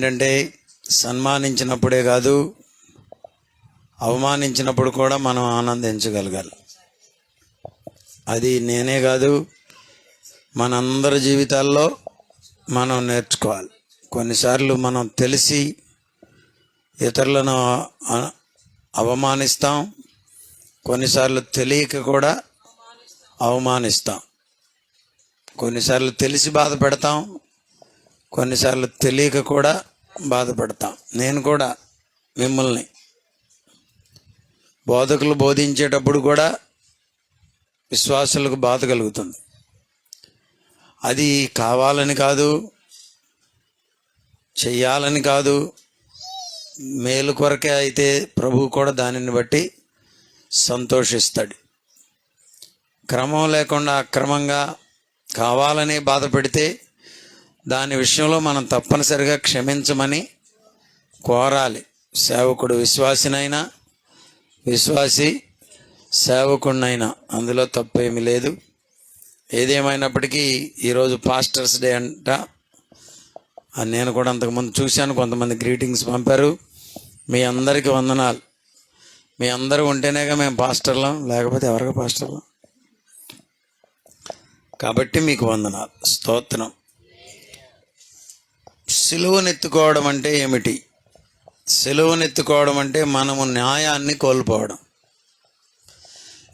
ఏంటంటే సన్మానించినప్పుడే కాదు అవమానించినప్పుడు కూడా మనం ఆనందించగలగాలి. అది నేనే కాదు మనందరి జీవితాల్లో మనం నేర్చుకోవాలి. కొన్నిసార్లు మనం తెలిసి ఇతరులను అవమానిస్తాం కొన్నిసార్లు తెలియక కూడా అవమానిస్తాం. కొన్నిసార్లు తెలిసి బాధ పెడతాం కొన్నిసార్లు తెలియక కూడా బాధపడతాం. నేను కూడా మిమ్మల్ని బోధకులు బోధించేటప్పుడు కూడా విశ్వాసులకు బాధ కలుగుతుంది. అది కావాలని కాదు చెయ్యాలని కాదు మేలు కొరకే అయితే ప్రభువు కూడా దానిని బట్టి సంతోషిస్తాడు. క్రమం లేకుండా అక్రమంగా కావాలని బాధ పెడితే దాని విషయంలో మనం తప్పనిసరిగా క్షమించమని కోరాలి. సేవకుడు విశ్వాసినైనా విశ్వాసి సేవకుడినైనా అందులో తప్పేమీ లేదు. ఏదేమైనప్పటికీ ఈరోజు పాస్టర్స్ డే అంట. నేను కూడా అంతకుముందు చూశాను. కొంతమంది గ్రీటింగ్స్ పంపారు. మీ అందరికీ వందనాలు. మీ అందరూ ఉంటేనేగా మేము పాస్టర్లం లేకపోతే ఎవరికి పాస్టర్లం. కాబట్టి మీకు వందనాలు. స్తోత్రం. సిలువనెత్తుకోవడం అంటే ఏమిటి? సిలువనెత్తుకోవడం అంటే మనము న్యాయాన్ని కోల్పోవడం.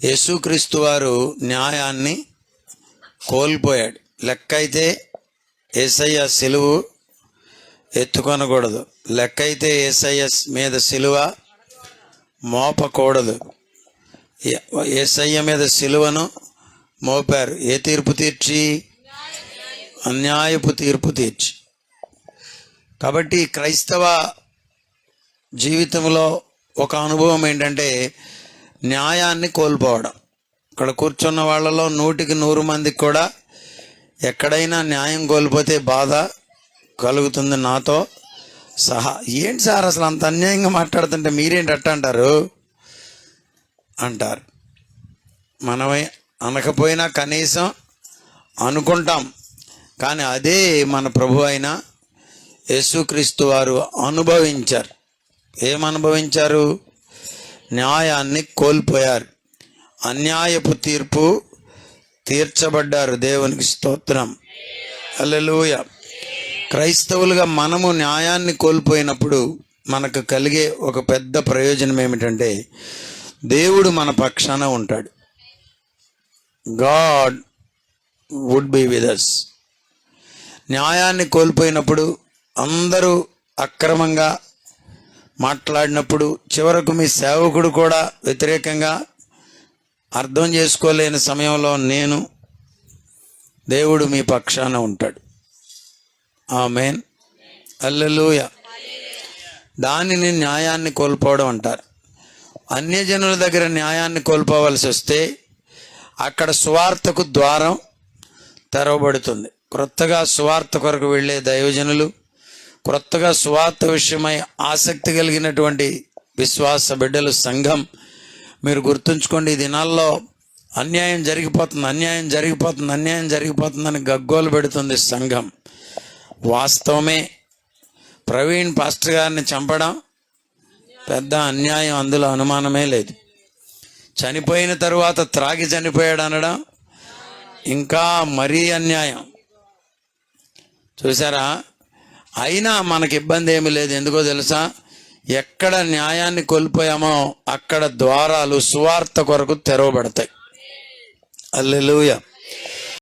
యేసుక్రీస్తు వారు న్యాయాన్ని కోల్పోయాడు. లెక్క అయితే ఏసయ్య సిలువు ఎత్తుకొనకూడదు. లెక్క అయితే ఏసయ్య మీద సిలువ మోపకూడదు. ఏసయ్య మీద సిలువను మోపారు. ఏ తీర్పు తీర్చి? అన్యాయపు తీర్పు తీర్చి. కాబట్టి క్రైస్తవ జీవితంలో ఒక అనుభవం ఏంటంటే న్యాయాన్ని కోల్పోవడం. ఇక్కడ కూర్చున్న వాళ్ళలో నూటికి నూరు మందికి కూడా ఎక్కడైనా న్యాయం కోల్పోతే బాధ కలుగుతుంది నాతో సహా. ఏంటి సార్ అసలు అంత అన్యాయంగా మాట్లాడుతుంటే మీరేంటి అట్ట అంటారు? అంటారు. మనమే అనకపోయినా కనీసం అనుకుంటాం. కానీ అదే మన ప్రభు అయినా యేసుక్రీస్తు వారు అనుభవించారు. ఏం అనుభవించారు? న్యాయాన్ని కోల్పోయారు. అన్యాయపు తీర్పు తీర్చబడ్డారు. దేవునికి స్తోత్రం. అల్లెలూయ క్రైస్తవులుగా మనము న్యాయాన్ని కోల్పోయినప్పుడు మనకు కలిగే ఒక పెద్ద ప్రయోజనం ఏమిటంటే దేవుడు మన పక్షాన ఉంటాడు. గాడ్ వుడ్ బి విదర్స్ న్యాయాన్ని కోల్పోయినప్పుడు అందరూ అక్రమంగా మాట్లాడినప్పుడు చివరకు మీ సేవకుడు కూడా వ్యతిరేకంగా అర్థం చేసుకోలేని సమయంలో నేను దేవుడు మీ పక్షాన ఉంటాడు. ఆమెన్. అల్లెలుయ దానిని న్యాయాన్ని కోల్పోవడం అంటారు. అన్యజనుల దగ్గర న్యాయాన్ని కోల్పోవలసి వస్తే అక్కడ సువార్తకు ద్వారం తెరవబడుతుంది. క్రొత్తగా సువార్త కొరకు వెళ్ళే దైవజనులు క్రొత్తగా సువార్త విషయమై ఆసక్తి కలిగినటువంటి విశ్వాస బిడ్డలు సంఘం మీరు గుర్తుంచుకోండి ఈ దినాల్లో అన్యాయం జరిగిపోతుంది అన్యాయం జరిగిపోతుంది అన్యాయం జరిగిపోతుందని గగ్గోలు పెడుతుంది సంఘం. వాస్తవమే ప్రవీణ్ పాస్టర్ గారిని చంపడం పెద్ద అన్యాయం అందులో అనుమానమే లేదు. చనిపోయిన తరువాత త్రాగి చనిపోయాడు అనడం ఇంకా మరీ అన్యాయం. చూసారా? అయినా మనకి ఇబ్బంది ఏమీ లేదు. ఎందుకో తెలుసా? ఎక్కడ న్యాయాన్ని కోల్పోయామో అక్కడ ద్వారాలు సువార్త కొరకు తెరవబడతాయి. అల్లెలుయ.